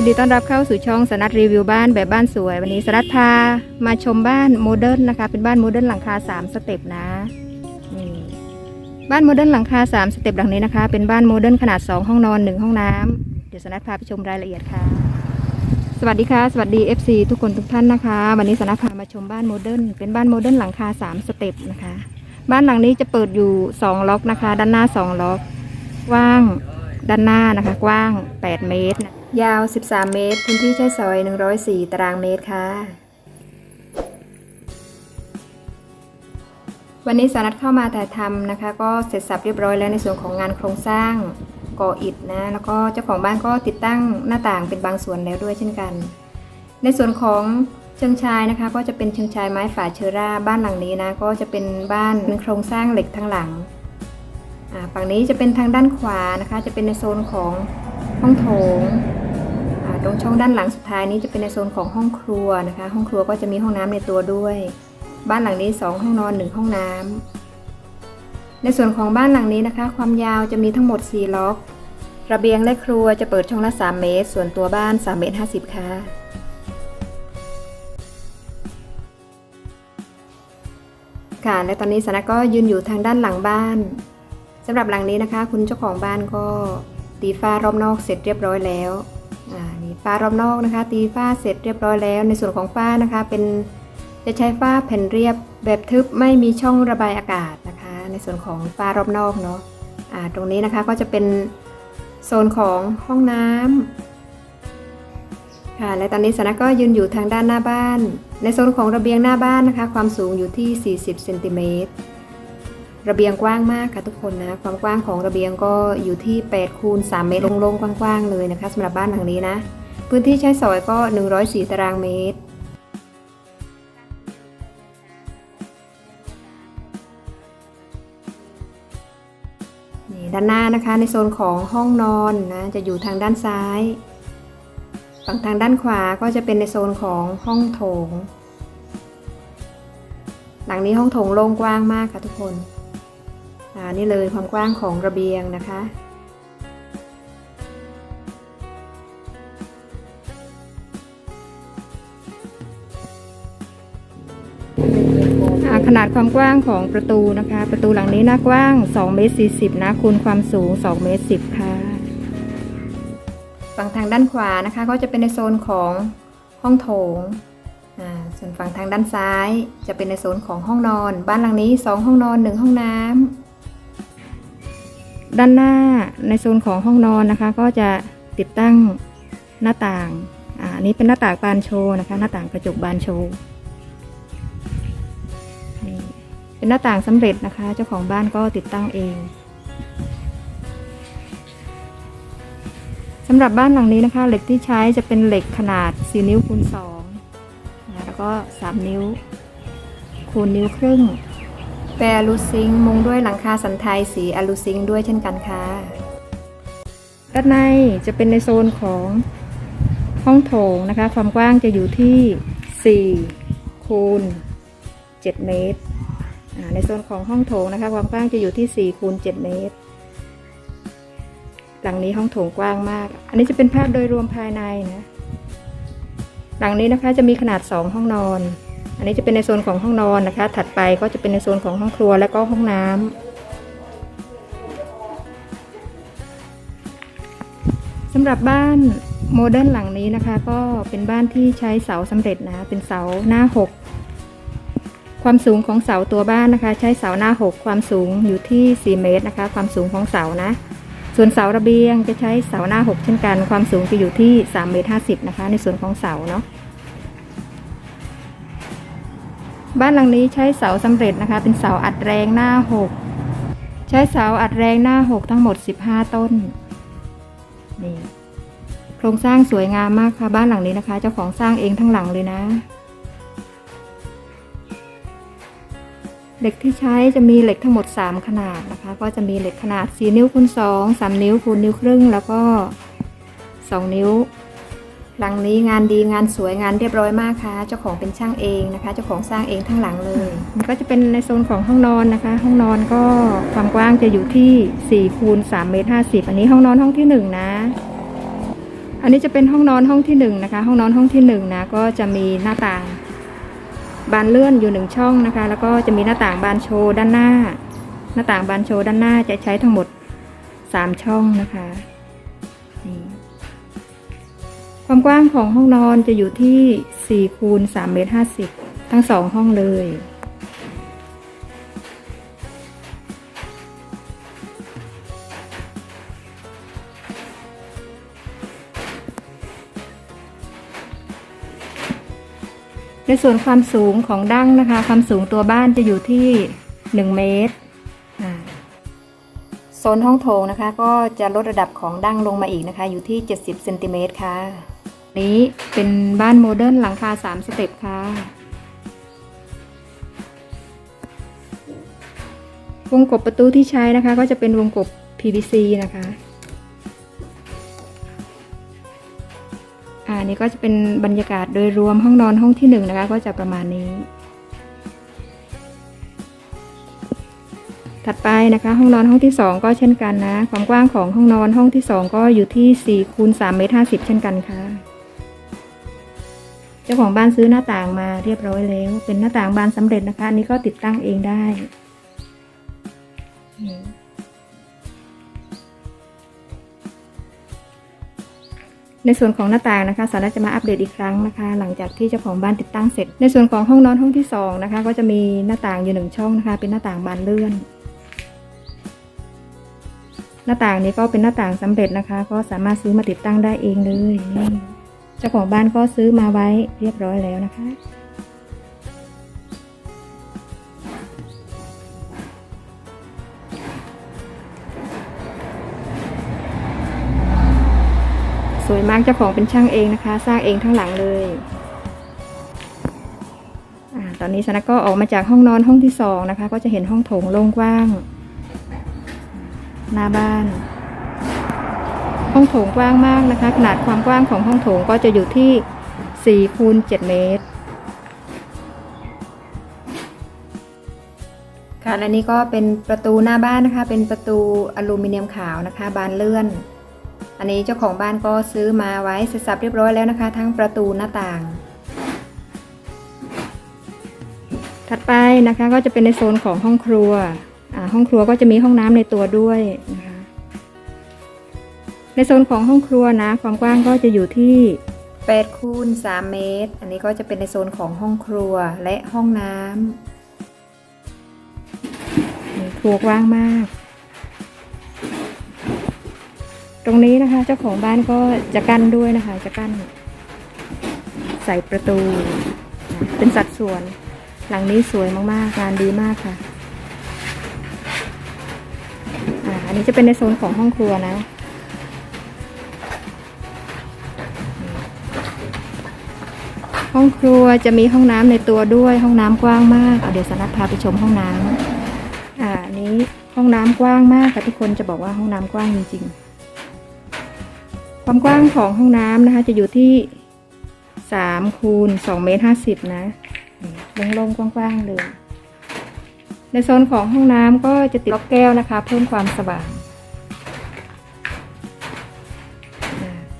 ยินดีต้อนรับเข้าสู่ช่องสนัดรีวิวบ้านแบบบ้านสวย วันนี้สนัดพามาชมบ้านโมเดิร์นนะคะ เป็นบ้านโมเดิร์นหลังคา3สเต็ปนะนี่บ้านโมเดิร์นหลังคา3สเต็ปหลังนี้นะคะ เป็นบ้านโมเดิร์นขนาด 2 ห้องนอน 1 ห้องน้ำเดี๋ยวสนัดพาไปชมรายละเอียดค่ะ สวัสดีค่ะ สวัสดี FC ทุกคนทุกท่านนะคะ วันนี้สนัดพามาชมบ้านโมเดิร์นเป็นบ้านโมเดิร์นหลังคา3สเต็ปนะคะ บ้านหลังนี้จะเปิดอยู่ 2 ล็อกนะคะ ด้านหน้า 2 ล็อก กว้าง ด้านหน้านะคะ กว้าง 8 เมตรนะ ยาว 13 เมตร พื้นที่ใช้สอย 104 ตารางเมตรค่ะ วันนี้สานัดเข้ามาถ่ายทำนะคะ ก็เสร็จสับเรียบร้อยแล้วในส่วนของงานโครงสร้างก่ออิฐนะ แล้วก็เจ้าของบ้านก็ติดตั้งหน้าต่างเป็นบางส่วนแล้วด้วยเช่นกัน ในส่วนของเชิงชายนะคะ ก็จะเป็นเชิงชายไม้ฝาเชอร่า บ้านหลังนี้นะ ก็จะเป็นบ้านเป็นโครงสร้างเหล็กทั้งหลังอ่าฝั่งนี้จะเป็นทางด้านขวานะคะ จะเป็นในโซนของ ห้องโถงตรงช่องด้านหลังสุดท้ายนี้จะเป็นในโซนของห้องครัวนะคะ ห้องครัวก็จะมีห้องน้ำในตัวด้วย บ้านหลังนี้ 2 ห้องนอน 1 ห้องน้ำในส่วนของบ้านหลังนี้นะคะ ความยาวจะมีทั้งหมด 4 ล็อก ระเบียงและครัวจะเปิดช่องละ 3 เมตร ส่วนตัวบ้าน 3 เมตร 50 ค่ะ ค่ะ และตอนนี้สนะก็ยืนอยู่ทางด้านหลังบ้านสำหรับหลังนี้นะคะ คุณเจ้าของบ้านก็ ตีฝ้ารอบนอกเสร็จเรียบร้อยแล้วอ่านี่ฝ้ารอบนอกนะคะ ตีฝ้าเสร็จเรียบร้อยแล้ว ในส่วนของฝ้านะคะเป็นจะใช้ฝ้าแผ่นเรียบแบบทึบไม่มีช่องระบายอากาศนะคะ ในส่วนของฝ้ารอบนอกเนาะอ่าตรงนี้นะคะก็จะเป็นโซนของห้องน้ำค่ะและตอนนี้สนะก็ยืนอยู่ทางด้านหน้าบ้าน ในโซนของระเบียงหน้าบ้านนะคะ ความสูงอยู่ที่ 40เซนติเมตร ระเบียงกว้างมากค่ะทุกคนนะความกว้างของระเบียงก็อยู่ที่8คูณ3เมตรโล่งๆกว้างๆเลยนะคะสำหรับบ้านหลังนี้นะ พื้นที่ใช้สอยก็ 104 ตารางเมตรนี่ด้านหน้านะคะในโซนของห้องนอนนะจะอยู่ทางด้านซ้าย ฝั่งทางด้านขวาก็จะเป็นในโซนของห้องโถง หลังนี้ห้องโถงโล่งกว้างมากค่ะทุกคน อ่านี่เลยความกว้างของระเบียงนะคะ ขนาดความกว้างของประตูนะคะ ประตูหลังนี้หน้ากว้าง2เมตร40นะคูณความสูง2เมตร10ค่ะฝั่งทางด้านขวานะคะ ก็จะเป็นในโซนของห้องโถงส่วนฝั่งทางด้านซ้ายจะเป็นในโซนของห้องนอน บ้านหลังนี้ 2 ห้องนอน 1 ห้องน้ำ ด้านหน้าในโซนของห้องนอนนะคะ ก็จะติดตั้งหน้าต่างอ่าอันนี้เป็นหน้าต่างบานโชว์นะคะ หน้าต่างกระจกบานโชว์เป็นหน้าต่างสำเร็จนะคะ เจ้าของบ้านก็ติดตั้งเองสำหรับบ้านหลังนี้นะคะ เหล็กที่ใช้จะเป็นเหล็กขนาด 4 นิ้วคูณ2แล้วก็ 3 นิ้วคูณนิ้วครึ่ง แปรอลูซิงมุงด้วยหลังคาสันไทยสีอลูซิงด้วยเช่นกันค่ะ ด้านในจะเป็นในโซนของห้องโถงนะคะ ความกว้างจะอยู่ที่4คูณ7เมตร ในโซนของห้องโถงนะคะ ความกว้างจะอยู่ที่4คูณ7เมตร หลังนี้ห้องโถงกว้างมาก อันนี้จะเป็นภาพโดยรวมภายในนะ หลังนี้นะคะจะมีขนาด 2 ห้องนอน อันนี้จะเป็นในโซนของห้องนอนนะคะ ถัดไปก็จะเป็นในโซนของห้องครัวและก็ห้องน้ำสำหรับบ้านโมเดิร์นหลังนี้นะคะ ก็เป็นบ้านที่ใช้เสาสำเร็จนะเป็นเสาหน้า 6 ความสูงของเสาตัวบ้านนะคะ ใช้เสาหน้า 6 ความสูงอยู่ที่ 4 เมตรนะคะ ความสูงของเสานะส่วนเสาระเบียงจะใช้เสาหน้า 6 เช่นกัน ความสูงจะอยู่ที่3เมตร50นะคะ ในส่วนของเสาเนาะ บ้านหลังนี้ใช้เสาสำเร็จนะคะ เป็นเสาอัดแรงหน้า 6 ใช้เสาอัดแรงหน้า 6 ทั้งหมด 15 ต้นนี่โครงสร้างสวยงามมากค่ะบ้านหลังนี้นะคะ เจ้าของสร้างเองทั้งหลังเลยนะเหล็กที่ใช้จะมีเหล็กทั้งหมด 3 ขนาดนะคะ ก็จะมีเหล็กขนาด 4 นิ้วคูณ2 3 นิ้วคูณนิ้วครึ่ง แล้วก็ 2 นิ้ว หลังนี้งานดีงานสวยงานเรียบร้อยมากค่ะ เจ้าของเป็นช่างเองนะคะ เจ้าของสร้างเองทั้งหลังเลยมันก็จะเป็นในโซนของห้องนอนนะคะ ห้องนอนก็ความกว้างจะอยู่ที่4คูณ3เมตร50 อันนี้ห้องนอนห้องที่ 1 นะ อันอันนี้จะเป็นห้องนอนห้องที่หนึ่งนะคะ ห้องนอนห้องที่หนึ่งนะก็จะมีหน้าต่างบานเลื่อนอยู่หนึ่งช่องนะคะ แล้วก็จะมีหน้าต่างบานโชว์ด้านหน้า หน้าต่างบานโชว์ด้านหน้าจะใช้ทั้งหมดสามช่องนะคะนี่ ความกว้างของห้องนอนจะอยู่ที่สี่คูณสามเมตรห้าสิบทั้งสองห้องเลย ในส่วนความสูงของดั้งนะคะ ความสูงตัวบ้านจะอยู่ที่ 1 เมตรโซนห้องโถงนะคะ ก็จะลดระดับของดั้งลงมาอีกนะคะ อยู่ที่ 70เซนติเมตรค่ะ นี้เป็นบ้านโมเดิร์นหลังคา 3 สเต็ปค่ะวงกบประตูที่ใช้นะคะ ก็จะเป็นวงกบ PVC นะคะอ่านี่ก็จะเป็นบรรยากาศโดยรวมห้องนอนห้องที่หนึ่งนะคะ ก็จะประมาณนี้ ถัดไปนะคะ ห้องนอนห้องที่สองก็เช่นกันนะ ความกว้างของห้องนอนห้องที่สองก็อยู่ที่4คูณ3เมตร50 เช่นกันค่ะ จ้าของบ้านซื้อหน้าต่างมาเรียบร้อยแล้ว เป็นหน้าต่างบานสำเร็จนะคะ อันนี้ก็ติดตั้งเองได้ในส่วนของหน้าต่างนะคะสาระจะมาอัปเดตอีกครั้งนะคะ หลังจากที่เจ้าของบ้านติดตั้งเสร็จ ในส่วนของห้องนอนห้องที่สองนะคะ ก็จะมีหน้าต่างอยู่หนึ่งช่องนะคะ เป็นหน้าต่างบานเลื่อน หน้าต่างนี้ก็เป็นหน้าต่างสำเร็จนะคะ ก็สามารถซื้อมาติดตั้งได้เองเลยนี่ เจ้าของบ้านก็ซื้อมาไว้เรียบร้อยแล้วนะคะ สวยมากเจ้าของเป็นช่างเองนะคะ สร้างเองทั้งหลังเลยอตอนนี้สนะก็ออกมาจากห้องนอนห้องที่สองนะคะ ก็จะเห็นห้องโถงโล่งกว้าง หน้าบ้าน ห้องโถงกว้างมากนะคะ ขนาดความกว้างของห้องโถงก็จะอยู่ที่4คูณ7เมตร ค่ะและนี่ก็เป็นประตูหน้าบ้านนะคะ เป็นประตูอลูมิเนียมขาวนะคะ บานเลื่อน อันนี้เจ้าของบ้านก็ซื้อมาไว้เสร็จสับเรียบร้อยแล้วนะคะ ทั้งประตูหน้าต่าง ถัดไปนะคะก็จะเป็นในโซนของห้องครัว ห้องครัวก็จะมีห้องน้ำในตัวด้วยนะคะ ในโซนของห้องครัวนะ ความกว้างก็จะอยู่ที่8คูณ3เมตร อันนี้ก็จะเป็นในโซนของห้องครัวและห้องน้ำนี่ครัวกว้างมาก ตรงนี้นะคะเจ้าของบ้านก็จะกั้นด้วยนะคะ จะกั้น ใส่ประตูนะเป็นสัดส่วน หลังนี้สวยมากๆงานดีมากค่ะ อ่า อันนี้จะเป็นในโซนของห้องครัวนะ ห้องครัวจะมีห้องน้ำในตัวด้วย ห้องน้ำกว้างมากเอาเดี๋ยวสนับพาไปชมห้องน้ำอ่านี้ห้องน้ำกว้างมากค่ะทุกคนจะบอกว่าห้องน้ำกว้างจริงๆ ความกว้างของห้องน้ำนะคะ จะอยู่ที่สามคูณสองเมตรห้าสิบนะโล่งๆกว้างๆเลย ในโซนของห้องน้ำก็จะติดล็อกแก้วนะคะ เพิ่มความสว่าง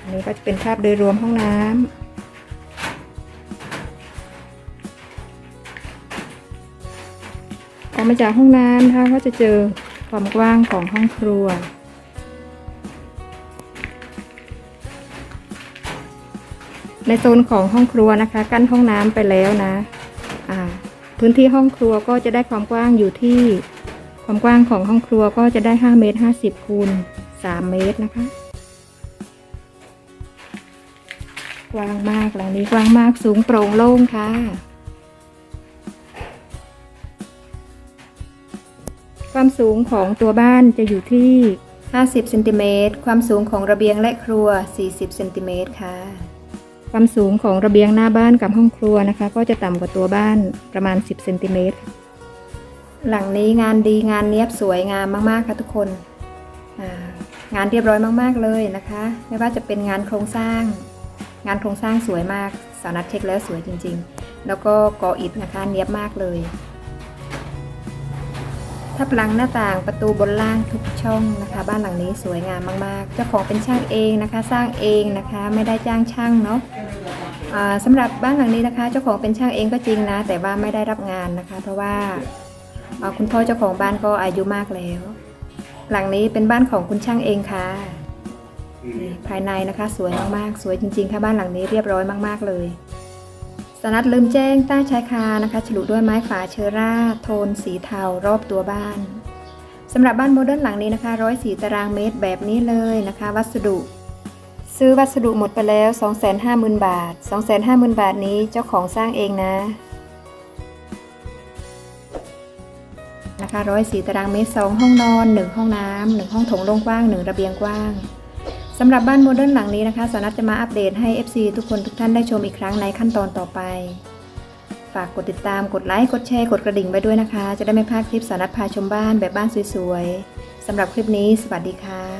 อันนี้ก็จะเป็นภาพโดยรวมห้องน้ำ ออกมาจากห้องน้ำนะคะก็จะเจอความกว้างของห้องครัว ในโซนของห้องครัวนะคะ กั้นห้องน้ำไปแล้วนะพื้นที่ห้องครัวก็จะได้ความกว้างอยู่ที่ ความกว้างของห้องครัวก็จะได้ 5 เมตร 50คูณ3เมตรนะคะกว้างมากหลังนี้กว้างมากสูงโปร่งโล่งค่ะ ความสูงของตัวบ้านจะอยู่ที่ 50เซนติเมตรความสูงของระเบียงและครัว 40เซนติเมตรค่ะ ความสูงของระเบียงหน้าบ้านกับห้องครัวนะคะ ก็จะต่ำกว่าตัวบ้านประมาณ 10เซนติเมตรหลังนี้งานดีงานเนี้ยบสวยงามมาก ๆ ค่ะทุกคนงานเรียบร้อยมาก ๆ เลยนะคะ ไม่ว่าจะเป็นงานโครงสร้าง งานโครงสร้างสวยมากสาวนัดเช็คแล้วสวยจริง ๆ แล้วก็ก่ออิฐนะคะเนี้ยบมากเลย ทับหลังหน้าต่างประตูบนล่างทุกช่องนะคะ บ้านหลังนี้สวยงามมากๆ เจ้าของเป็นช่างเองนะคะ สร้างเองนะคะ ไม่ได้จ้างช่างเนาะอ่าสำหรับบ้านหลังนี้นะคะ เจ้าของเป็นช่างเองก็จริงนะ แต่ว่าไม่ได้รับงานนะคะ เพราะว่าอ่าคุณพ่อเจ้าของบ้านก็อายุมากแล้ว หลังนี้เป็นบ้านของคุณช่างเองค่ะนี่ภายในนะคะ สวยมากๆ สวยจริงๆค่ะบ้านหลังนี้เรียบร้อยมาก ๆเลย สนัดลืมแจ้งใต้ชายคานะคะ ฉลุด้วยไม้ฝาเชอร่า โทนสีเทารอบตัวบ้านสำหรับบ้านโมเดิร์นหลังนี้นะคะ104ตารางเมตรแบบนี้เลยนะคะ วัสดุ ซื้อวัสดุหมดไปแล้ว 250,000 บาท 250,000 บาทนี้เจ้าของสร้างเองนะนะคะ104ตารางเมตร 2 ห้องนอน 1 ห้องน้ำ1ห้องโถงโล่งกว้าง 1 ระเบียงกว้าง สำหรับบ้านโมเดิร์นหลังนี้นะคะสานัทจะมาอัปเดตให้ FC ทุกคนทุกท่านได้ชมอีกครั้งในขั้นตอนต่อไป ฝากกดติดตามกดไลค์กดแชร์กดกระดิ่งไปด้วยนะคะ จะได้ไม่พลาดคลิปสานัทพาชมบ้านแบบบ้านสวยๆสำหรับคลิปนี้ สวัสดีค่ะ